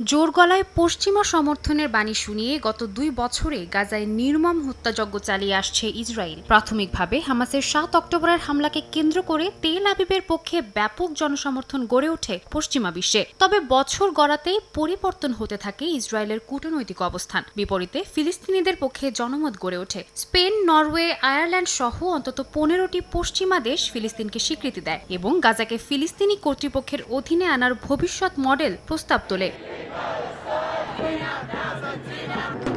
জোর গলায় পশ্চিমা সমর্থনের বাণী শুনিয়ে গত দুই বছরে গাজায় নির্মম হত্যাযজ্ঞ চালিয়ে আসছে ইসরায়েল। প্রাথমিকভাবে হামাসের সাত অক্টোবরের হামলাকে কেন্দ্র করে তেল আবিবের পক্ষে ব্যাপক জনসমর্থন গড়ে ওঠে পশ্চিমা বিশ্বে। তবে বছর গড়াতেই পরিবর্তন হতে থাকে ইসরায়েলের কূটনৈতিক অবস্থান। বিপরীতে ফিলিস্তিনিদের পক্ষে জনমত গড়ে ওঠে। স্পেন, নরওয়ে, আয়ারল্যান্ড সহ অন্তত পনেরোটি পশ্চিমা দেশ ফিলিস্তিনকে স্বীকৃতি দেয় এবং গাজাকে ফিলিস্তিনি কর্তৃপক্ষের অধীনে আনার ভবিষ্যৎ মডেল প্রস্তাব তোলে। Palestina, Palestina, Palestina.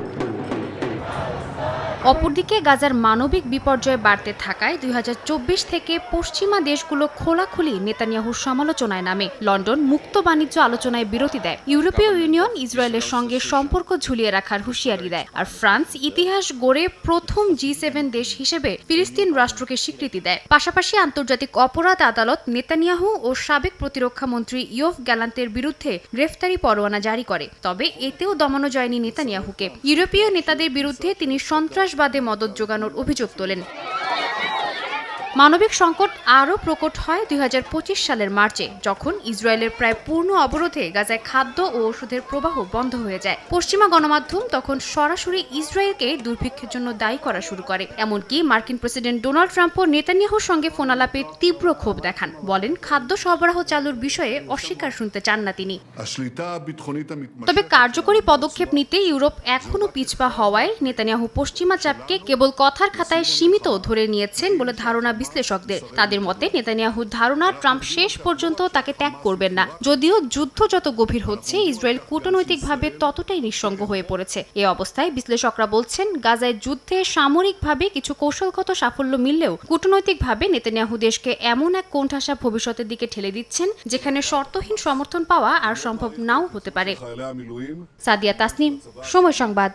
অপরদিকে গাজার মানবিক বিপর্যয় বাড়তে থাকায় দুই হাজার চব্বিশ থেকে পশ্চিমা দেশগুলো খোলাখুলি নেতানিয়াহুর সমালোচনায় নামে। লন্ডন মুক্ত বাণিজ্য আলোচনায় বিরতি দেয়। ইউরোপীয় ইউনিয়ন ইসরায়েলের সঙ্গে সম্পর্ক ঝুলিয়ে রাখার হুঁশিয়ারি দেয়। আর ফ্রান্স ইতিহাস গড়ে প্রথম জি সেভেন দেশ হিসেবে ফিলিস্তিন রাষ্ট্রকে স্বীকৃতি দেয়। পাশাপাশি আন্তর্জাতিক অপরাধ আদালত নেতানিয়াহু ও সাবেক প্রতিরক্ষা মন্ত্রী ইয়ফ গ্যালান্তের বিরুদ্ধে গ্রেফতারি পরোয়ানা জারি করে। তবে এতেও দমানো যায়নি নেতানিয়াহুকে। ইউরোপীয় নেতাদের বিরুদ্ধে তিনি সন্ত্রাসবাদে মদত যোগানোর অভিযোগ তোলেন। মানবিক সংকট আরও প্রকট হয় দুই হাজার পঁচিশ সালের মার্চে যখন ইসরায়েলের প্রায় পূর্ণ অবরোধে গাজায় খাদ্য ও ওষুধের প্রবাহ বন্ধ হয়ে যায়। পশ্চিমা গণমাধ্যম তখন সরাসরি ইসরায়েলকে দুর্ভিক্ষের জন্য দায়ী করা শুরু করে। এমনকি মার্কিন প্রেসিডেন্ট ডোনাল্ড ট্রাম্প নেতানিয়াহুর সঙ্গে ফোনালাপে তীব্র ক্ষোভ দেখান। বলেন খাদ্য সরবরাহ চালুর বিষয়ে অস্বীকার শুনতে চান না তিনি। তবে কার্যকরী পদক্ষেপ নিতে ইউরোপ এখনও পিছপা হওয়ায় নেতানিয়াহু পশ্চিমা চাপকে কেবল কথার খাতায় সীমিত ধরে নিয়েছেন বলে ধারণা বিশ্লেষকদের। তাদের মতে, নেতানিয়াহুর ধারণা, ট্রাম্প শেষ পর্যন্ত তাকে ত্যাগ করবেন না। যদিও যুদ্ধ যত গভীর হচ্ছে, ইসরায়েল কূটনৈতিকভাবে ততটাই নিঃসঙ্গ হয়ে পড়েছে। এ অবস্থায় বিশ্লেষকরা বলছেন, গাজায় যুদ্ধে সামরিকভাবে কিছু কৌশলগত সাফল্য মিললেও কূটনৈতিকভাবে নেতানিয়াহু দেশকে এমন এক কোণঠাসা ভবিষ্যতের দিকে ঠেলে দিচ্ছেন, যেখানে শর্তহীন সমর্থন পাওয়া আর সম্ভব নাও হতে পারে। সাদিয়া তাসনিম, সময় সংবাদ।